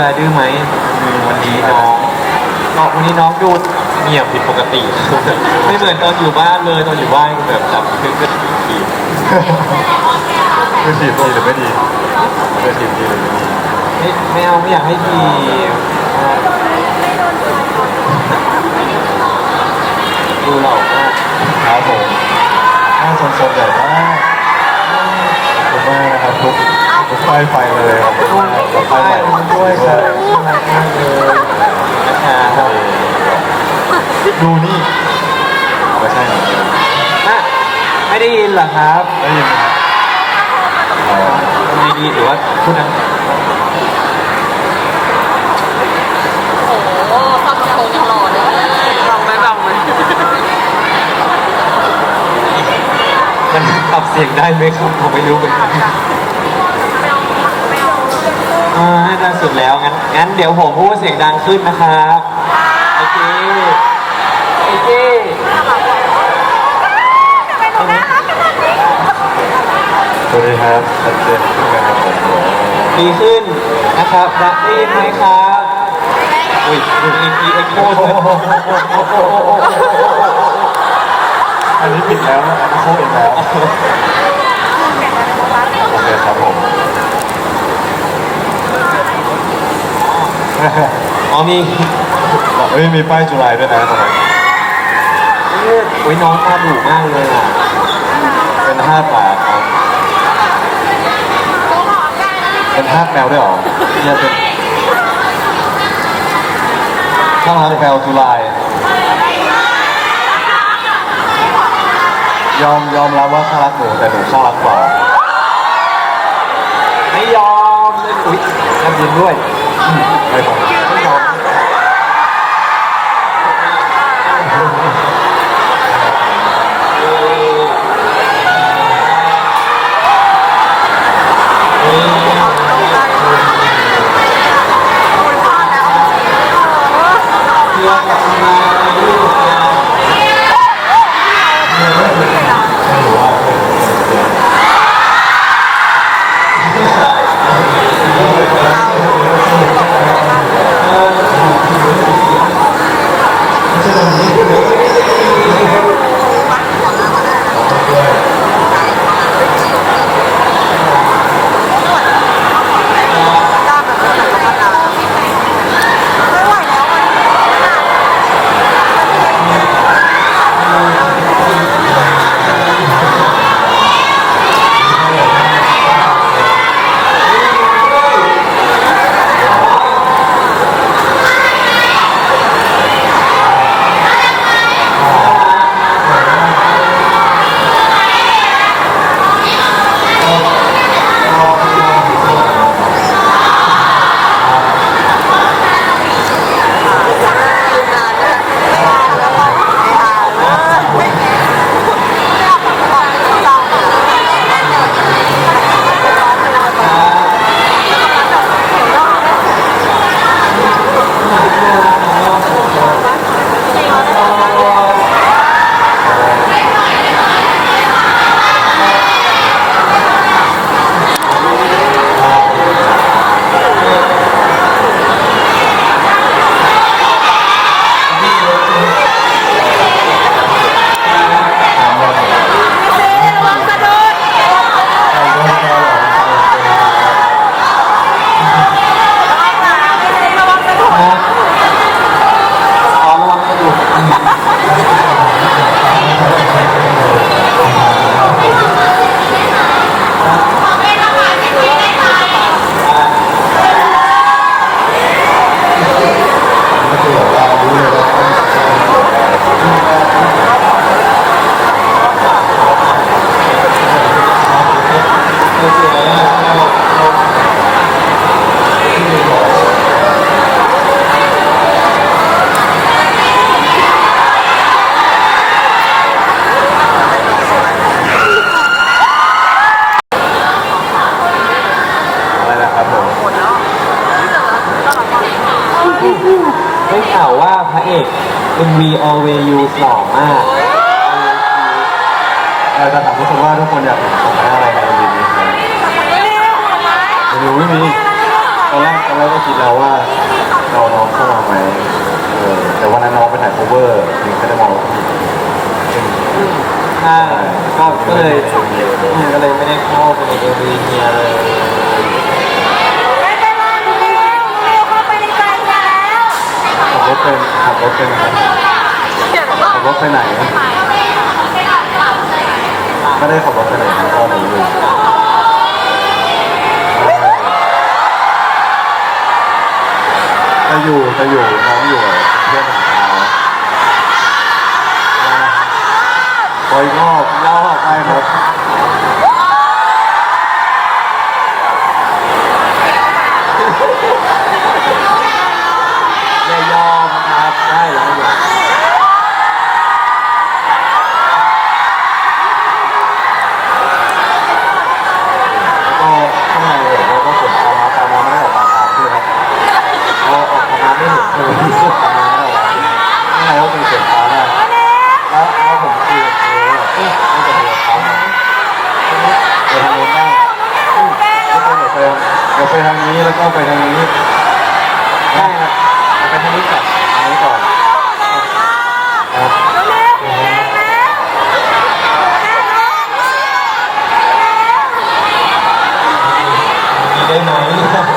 นี่จุฬาดื้อไหมวันนี้น้องน้องวันนี้น้องดูเงียบผิดปกติ ไม่เหมือนตอนอยู่บ้านเลยตอนอยู่บ้านแบบจับเครื่องเครื่องทีคือทีมดีหรือไม่ดีคือทีมดีหรือไม่ดีไม่ไม่เอาไม่อยากให้ทีดูเหล่ามากครับผมหน้าสนๆใหญ่มากขอบคุณมากนะครับทุก ทุกไฟไฟมาเลยครับขอบคุณมากขอบไฟใช่ใหม่ด้วยครับน่ารักมากเลยนะครับดูนี่ไม่ใช่หรอน่ะไม่ได้ยินเหรอครับได้ยินไหมครับอ๋อไม่ดีหรือว่าพูดนะโอ้โหฟังโคงหล่อเลยลองไหมลองไหมมันปรับเสียงได้ไหมครับผมไม่รู้เหมือนกัน อ่าให้ดังสุดแล้ว งั้นงั้นเดี๋ยวผมพูดเสียงดังขึ้นนะครับโอเคโอเคสวัสดีครับชัดเจนขึ้นนะครับผมดีขึ้นนะครับได้ยินไหมครับอุ้ยอีกอีกเอ็กโคดอันนี้ปิดแล้วนะอันนี้โค้งอีกแล้วโอเคครับผม อ๋อมีเฮ้ยมีป้ายจุฬาด้วยนะตรงนั้นอุ้ยน้องตาดุมากเลยอะ เป็นห้าปากครับเป็นห้าแมวด้วยเหรอเนี่ยเป็นข้างร้านแมวจุฬายอมยอมรับว่าข้ารักหนูแต่หนูข้ารักกว่าไม่ยอมเลยอุ้ยทำยินด้วย ไม่ MV Always You หล่อมากเออจะถามทุกคนว่าทุกคนอยากเห็นคณะอะไรในวีนี้ไหมไม่รู้ไม่มีตอนแรกตอนแรกก็คิดแล้วว่าเราน้องเข้ามาไหมเออแต่วันนั้นน้องไปถ่าย cover ยังไม่ได้มองว่าพี่ใช่ก็ก็เลยอืมก็เลยไม่ได้เข้าไปในเอวีเฮียเลย เป็นขับรถเป็นไหมเขียนขับรถไปไหน ไม่ได้ขับรถไปไหนนะพ่อหนูอยู่จะอยู่จะอยู่น้องอยู่กับเพื่อนของเขาคอยงอกเล่าใช่ครับ มีไ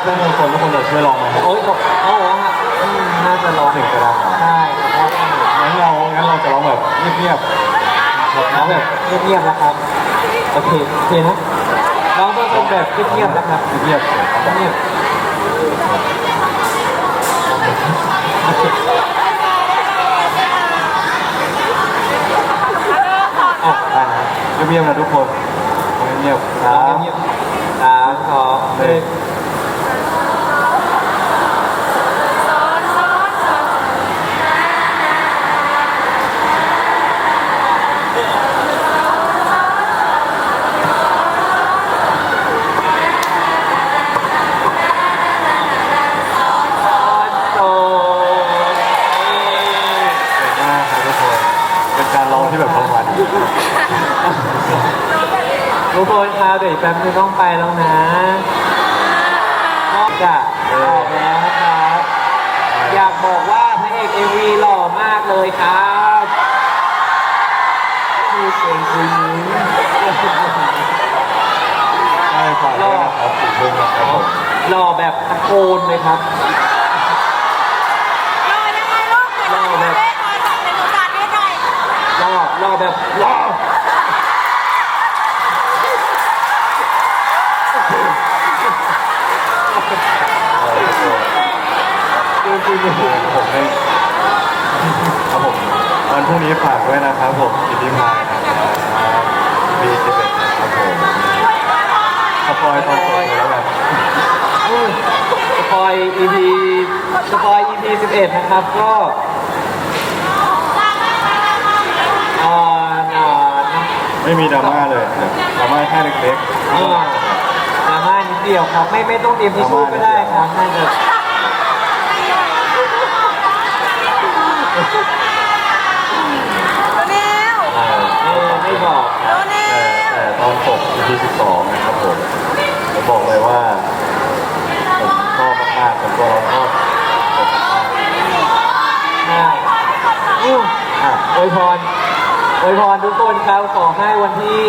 ๆถ้าเต้นตรงๆทุกคนจะช่วยลองไหมโอ้ยเขาเขาบอกว่าอืมน่าจะลองถึงจะลองเหรอใช่ครับงั้นเรางั้นเราจะร้องแบบเงียบน้องแบบเงียบๆนะครับโอเคโอเคนะน้องต้องเป็นแบบเงียบๆนะครับเงียบๆเงียบอะได้นะเงียบๆนะทุกคนเงียบๆคน้รัองบเงียบๆสามสองหนึ่ง ทุกคนครับเดี๋ยวอีกแป๊บนึงต้องไปแล้วนะนอกจากออกแล้วนะครับ อยากบอกว่าพระเอกเอวีหล่อมากเลยครับคือเสียงคือยิ้มใช่ฝากด้วยนะครับขอบคุณนะครับผมหล่อแบบตะโกนเลยครับหล่อแบบหล่อหล่อแบบหล่อ จริงๆผมให้ครับผมวันพรุ่งนี้ฝากด้วยนะครับผมอินดี้มายนะครับบีสิบเอ็ดนะครับผมสปอยตอนจบเลยแล้วกันอุ้ยสปอย EP สปอย EP 11 นะครับก็เอ่อเอ่อไม่มีดราม่าเลยครับดราม่าแค่เล็กเอ่อดราม่านิดเดีเดี่ยวครับไม่ไม่ต้องเตรียมทิชชู่ก็ได้ครับน่าจะ เร็ว เออไม่ไม่บอกเร็วเร็แต่วแต่ตอนปก EP 12นะครับผมผมบอกเลยว่าผมชอบมากๆผมตัวเราชอบผมมากใช่อู้ๆอะอวยพรอวยพรทุกคนครับขอให้วันที่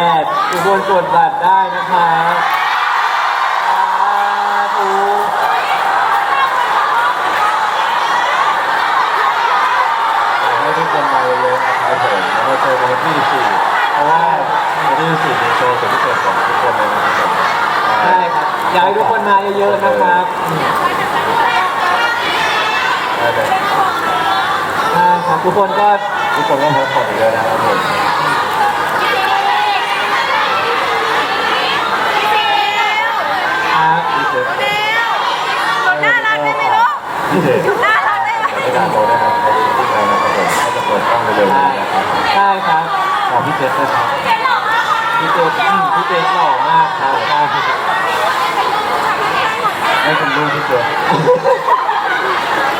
8ทุกคนกดบัตรได้นะครับ มาเจอกันวันที่14เพราะว่าวันที่14มีโชว์สุดพิเศษของทุกคนเลยนะครับใช่ครับอยากให้ทุกคนมาเยอะๆนะครับได้เลยใช่ครับทุกคนก็ทุกคนก็พักผ่อนเยอะนะครับผมครับพี่เจเราน่ารักได้ไหมลูก พี่เจน่ารักได้ไหมไม่ได้โตได้ครับ ที่ไหนนะครับผมก็จะเปิดกล้องเร็วๆนี้นะครับใช่ครับ ขอพี่เจด้วยครับพี่เจอืมพี่เจสหล่อมากครับใช่ให้เป็นลูกพี่เจ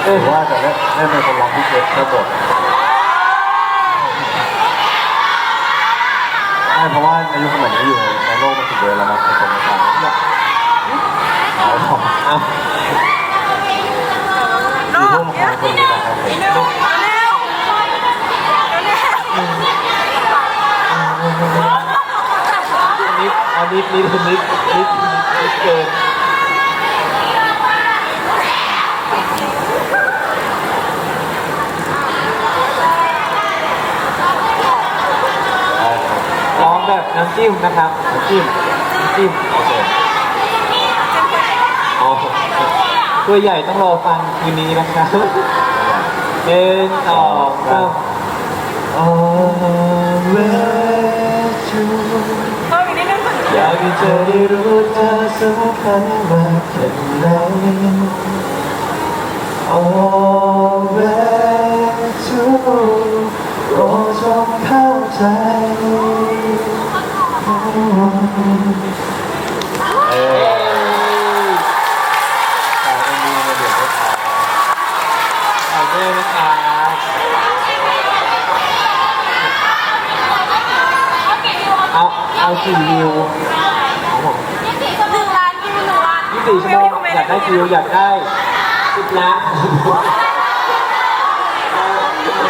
เอหรือว่าจะเล่นเล่นเป็นคนร้องพี่เจแค่บทใช่เพราะว่าในยุคสมัยนี้อยู่ในโลกมันถึงเดินแล้วนะในสมัยนี้เอาของเอาอยู่ร่วมของคนนี้นะครับผม ร็วนิดเอานิดนิดนิดนิดนิดเกินร้องแบบน้ำจิ้มนะครับน้ำจิ้มน้ำจิ้มโอเคอ๋อตัวใหญ่ต้องรอฟังคืนนี้นะครับหนึ่งสองสาม Always true เพิ่มอีกนิดนึง อยากให้เธอได้รู้เธอสำคัญมากแค่ไหน Always true โปรดจงเข้าใจเอ เอ้ อย แต่เป็นดีในเด็กผู้ชาย เอาด้วยนะครับ เอาเอาสี่วิวครับผมหนึ่งล้านวิวหนึ่งล้านยี่สิบสี่ชั่วโมงอยากได้คิวอยากได้สิบล้าน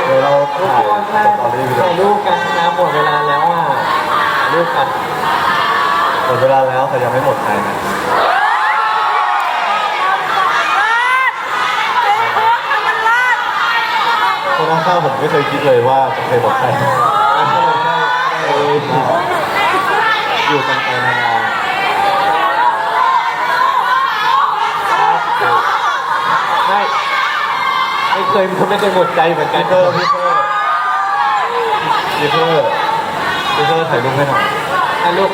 เดี๋ยวเราทุกถ่ายคนมาตอนนี้วิดีถ่ายโอรูปกันนะหมดเวลาแล้วอะถ่ายรูปกันหมดเวลาแล้วแต่ยังไม่หมดใครนะเจ๊พวกทำมันลาดคนข้างๆผมไม่เคยคิดเลยว่าจะเคยหมดใครเอออยู่กันไปนานไม่ไม่เคยไม่เคยหมดใจเหมือนๆกัพี่นเพิ่มพี่เพิ่มพี่เพิ่มพี่เพิ่มถ่ายรูปให้หน่อยถ่ายรูป